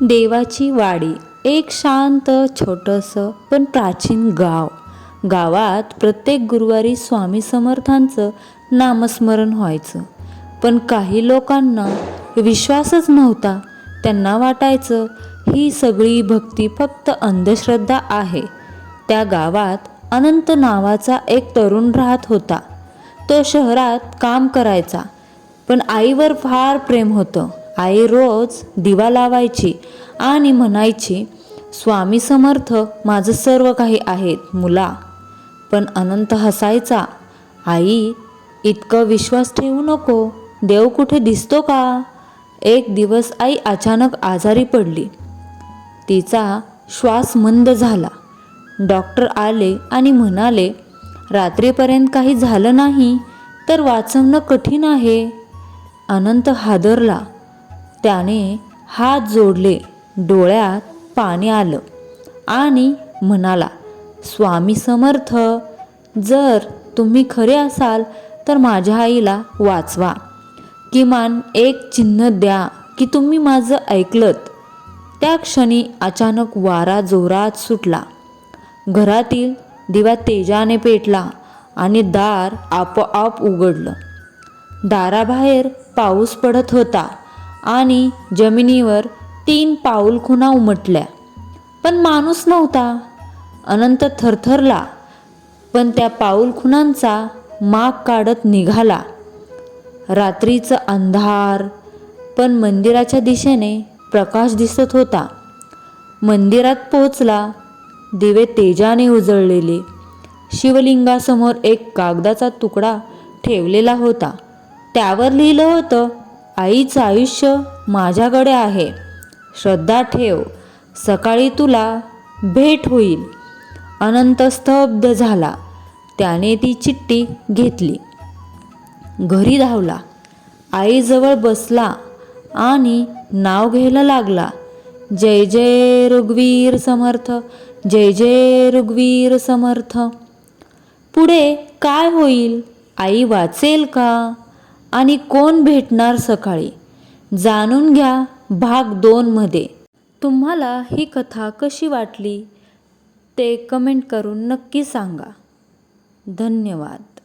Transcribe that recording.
देवाची वाडी. एक शांत छोटंसं पण प्राचीन गाव. गावात प्रत्येक गुरुवारी स्वामी समर्थांचं नामस्मरण व्हायचं. पण काही लोकांना विश्वासच नव्हता. त्यांना वाटायचं ही सगळी भक्ती फक्त अंधश्रद्धा आहे. त्या गावात अनंत नावाचा एक तरुण राहत होता. तो शहरात काम करायचा पण आईवर फार प्रेम होतं. आई रोज दिवा लावायची आणि म्हणायची स्वामी समर्थ माझं सर्व काही आहेत मुला. पण अनंत हसायचा आई इतकं विश्वास ठेवू नको देव कुठे दिसतो का? एक दिवस आई अचानक आजारी पडली. तिचा श्वास मंद झाला. डॉक्टर आले आणि म्हणाले रात्रीपर्यंत काही झालं नाही तर वाचवणं कठीण आहे. अनंत हादरला. त्याने हात जोडले डोळ्यात पाणी आलं आणि म्हणाला स्वामी समर्थ जर तुम्ही खरे असाल तर माझ्या आईला वाचवा. किमान एक चिन्ह द्या की तुम्ही माझं ऐकलत. त्या क्षणी अचानक वारा जोरात सुटला. घरातील दिवा तेजाने पेटला आणि दार आपोआप उघडलं. दाराबाहेर पाऊस पडत होता. आणि जमिनीवर तीन पाऊलखुणा उमटल्या. पण माणूस नव्हता. अनंत थरथरला पण त्या पाऊलखुणांचा माग काढत निघाला. रात्रीचं अंधार पण मंदिराच्या दिशेने प्रकाश दिसत होता. मंदिरात पोचला दिवे तेजाने उजळलेले. शिवलिंगासमोर एक कागदाचा तुकडा ठेवलेला होता. त्यावर लिहिलं होतं आईचं आयुष्य माझ्याकडे आहे. श्रद्धा ठेव. सकाळी तुला भेट होईल. अनंत स्तब्ध झाला. त्याने ती चिठ्ठी घेतली. घरी धावला. आईजवळ बसला आणि नाव घ्यायला लागला. जय जय रघुवीर समर्थ. जय जय रघुवीर समर्थ. पुढे काय होईल? आई वाचेल का? आणि कोण भेटणार सकाळी? जाणून घ्या भाग दोनमध्ये तुम्हाला ही कथा कशी वाटली ते कमेंट करून नक्की सांगा. धन्यवाद.